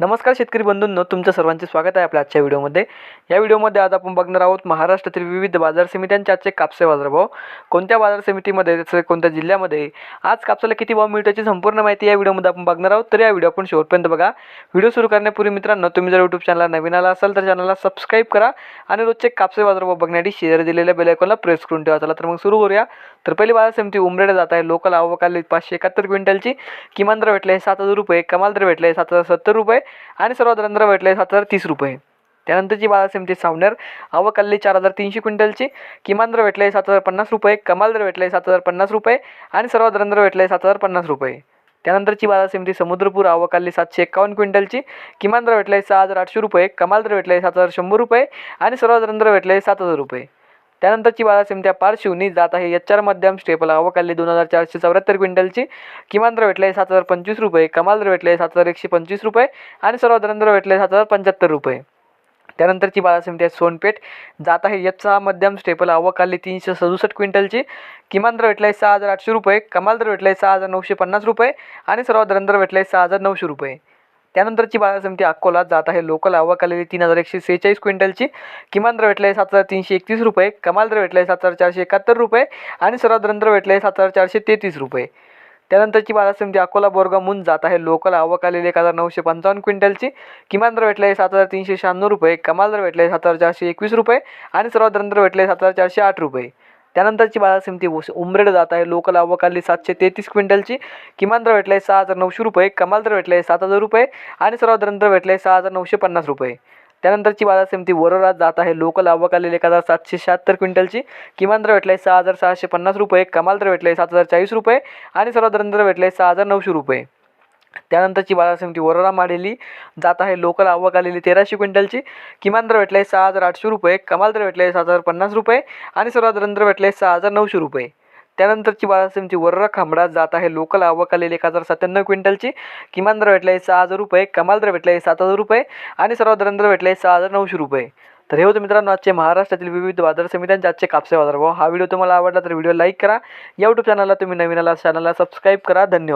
नमस्कार शेतकरी बंधूंनो तुमचं सर्वांचे स्वागत आहे आपल्या आजच्या व्हिडिओमध्ये. या व्हिडिओमध्ये आज आपण बघणार आहोत महाराष्ट्रातील विविध बाजार समित्यांचे आजचे कापसे बाजारभाव. कोणत्या बाजार समितीमध्ये तसं कोणत्या जिल्ह्यामध्ये? आज कापसाला किती भाव मिळतो याची संपूर्ण माहिती या व्हिडिओमध्ये आपण बघणार आहोत. तर या व्हिडिओ आपण शेवटपर्यंत बघा. व्हिडिओ सुरू करण्यापूर्वी मित्रांनो तुम्ही जर यूट्यूब चॅनलला नवीन आला असाल तर चॅनलला सबस्क्राईब करा आणि रोजचे कापसे बाजारभाव बघण्यासाठी शेअर दिलेल्या बेलायकॉनला प्रेस करून ठेवा. चला तर मग सुरू करूया. तर पहिली बाजार समिती उमरेड जात आहे. लोकल आवकाली पाचशे एकाहत्तर क्विंटलची. किमान दर भेटले सात हजार रुपये. कमाल दर भेटले सात हजार सत्तर रुपये. आणि सर्वात रंध्र भेटले सात हजार तीस रुपये. त्यानंतरची बाजार समिती सावनेर आवक चार हजार तीनशे क्विंटलची. किमान दर भेटले सात हजार पन्नास रुपये कमाल दर भेटले सात हजार पन्नास रुपये आणि सर्वात रंध्र भेटले सात हजार पन्नास रुपये. त्यानंतरची बाजार समिती समुद्रपूर आवक आली सातशे एकावन्न क्विंटलची. किमान दर भेटले सहा हजार आठशे रुपये कमाल दर भेटले सात हजार शंभर रुपये आणि सर्वात रंध्र भेटले सात हजार रुपये. त्यानंतरची बाजार समित्या पार्श्वनी जात आहे. एच आर मध्यम स्टेपल अवकाली दोन हजार चारशे चौऱ्याहत्तर क्विंटलची. किमान दर भेटले सात हजार पंचवीस रुपये. कमाल दर भेटले सात हजार एकशे पंचवीस रुपये. आणि सर्वात दर भेटले सात हजार पंच्याहत्तर रुपये. त्यानंतरची बाजार समिती आहे सोनपेठ जात आहे. एच सहा मध्यम स्टेपल अवकाली तीनशे सदुसष्ट क्विंटलची. किमान दर भेटले सहा हजार आठशे रुपये. कमाल दर भेटले सहा हजार नऊशे पन्नास रुपये. आणि सर्वात दर भेटले सहा हजार नऊशे रुपये. त्यानंतरची बाजार समिती अकोला जात आहे. लोकल आवक आलेली तीन हजार एकशे सेहेचाळीस क्विंटलची. किमान दर भेटले सात हजार तीनशे एकतीस रुपये. कमाल दर भेटले सात हजार चारशे एकाहत्तर रुपये. आणि सर्वात दर भेटले सात हजार चारशे तेहतीस रुपये. त्यानंतरची बाजार समिती अकोला बोरगामहून जात आहे. लोकल आवक आलेली एक हजार नऊशे पंचावन्न क्विंटलची. किमान दर भेटले सात हजार तीनशे शहाण्णव रुपये. कमाल दर भेटले सात हजार चारशे एकवीस रुपये. आणि सर्वात दर भेटले सात हजार चारशे आठ रुपये. त्यानंतरची बाजार समिती उस- उमरेड जात आहे. लोकल आवक सातशे तेहतीस क्विंटलची. किमान दर भेटला आहे सहा हजार नऊशे रुपये. कमाल दर भेटले सात हजार रुपये. आणि सर्वात दर आहे सहा हजार नऊशे पन्नास रुपये. त्यानंतरची बाजार समिती वरोरात जात आहे. लोकल आवक आलेली एक हजार सातशे शहात्तर क्विंटलची. किमान दर भेटला आहे सहा हजार सहाशे पन्नास रुपये. कमाल दर भेटले सात हजार चाळीस रुपये. आणि सर्वात दर आहे सहा हजार नऊशे रुपये. त्यानंतरची बाजार समिती वरोरा माडेली जात आहे लोकल आवक आलेली तेराशे क्विंटलची. किमान दर भेटले सहा हजार आठशे रुपये. कमाल दर भेटले सात हजार पन्नास रुपये. आणि सर्वात दर आहे सहा हजार नऊशे रुपये. त्यानंतरची बाजार समिती वरोरा खांबडा. जात आहे लोकल आवक आलेली एक हजार सत्त्याण्णव क्विंटलची. किमान दर भेटले सहा हजार रुपये. कमाल दर भेटले सात हजार रुपये. आणि सर्वात दर आहे सहा हजार नऊशे रुपये. तर हे होतं मित्रांनो आजचे महाराष्ट्रातील विविध बाजार समित्यांचे आजचे कापसे बाजार भाव हा व्हिडिओ तुम्हाला आवडला तर व्हिडिओ लाईक करा. या यूट्यूब चॅनलला तुम्ही नवीन आला चॅनलला सबस्क्राईब करा. धन्यवाद.